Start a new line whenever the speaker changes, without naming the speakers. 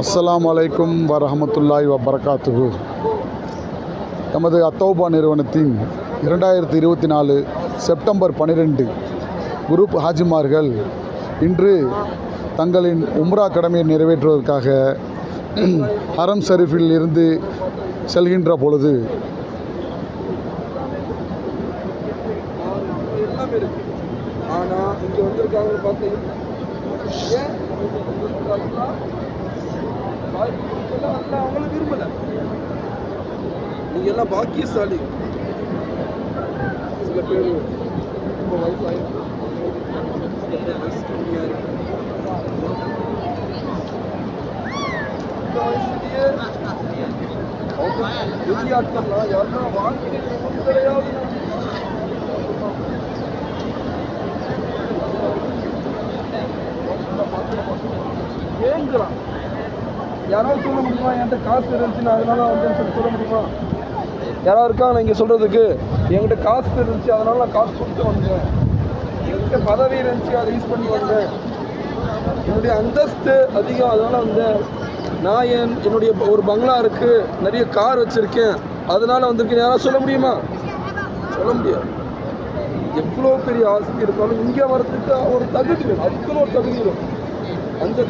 அஸ்லாம் வலைக்கும் வரஹமத்துல்லாய் வபரகாத்துஹு. நமது அத்தௌபா நிறுவனத்தின் இரண்டாயிரத்தி இருபத்தி நாலு செப்டம்பர் பன்னிரெண்டு குரூப் ஹாஜிமார்கள் இன்று தங்களின் உம்ரா கடமையை நிறைவேற்றுவதற்காக ஹரம் ஷரீஃபில் இருந்து செல்கின்ற பொழுது
எல்லாமே வந்திருக்காங்க பார்த்தீங்கன்னா வாய்ப்பு கொடுக்கல அல்லாஹ் அவங்கள விரும்பல நீங்க எல்லாம் பாக்கியசாலி சில பேர் ரொம்ப வயசாயிருக்கு சில பேர் வயசு கம்மியா இருக்கு இந்த வயசுலயே அவங்க வெளியாட்கள்லாம் யாருன்னா வாழ்க்கையில் ஒரு தடையாவது ஏங்குறான் யாராவது சொல்ல முடியுமா? என்கிட்ட காசு இருந்துச்சு நான் அதனால வந்தேன்னு சொல்லி சொல்ல முடியுமா? யாராவது இருக்காங்க இங்கே சொல்கிறதுக்கு என்கிட்ட காசு இருந்துச்சு அதனால நான் காசு கொடுத்து வந்தேன். என்கிட்ட பதவி இருந்துச்சு அதை யூஸ் பண்ணி வந்தேன். என்னுடைய அந்தஸ்து அதிகம் அதனால வந்தேன் நான் என் என்னுடைய ஒரு பங்களா இருக்குது நிறைய கார் வச்சுருக்கேன். அதனால வந்திருக்கேன். யாராவது சொல்ல முடியுமா? சொல்ல முடியாது. எவ்வளோ பெரிய ஆசை இருந்தாலும் இங்கே வரதுக்கு ஒரு தகுதி வேணும். அதுக்குன்னு ஒரு தகுதி வேணும். அந்த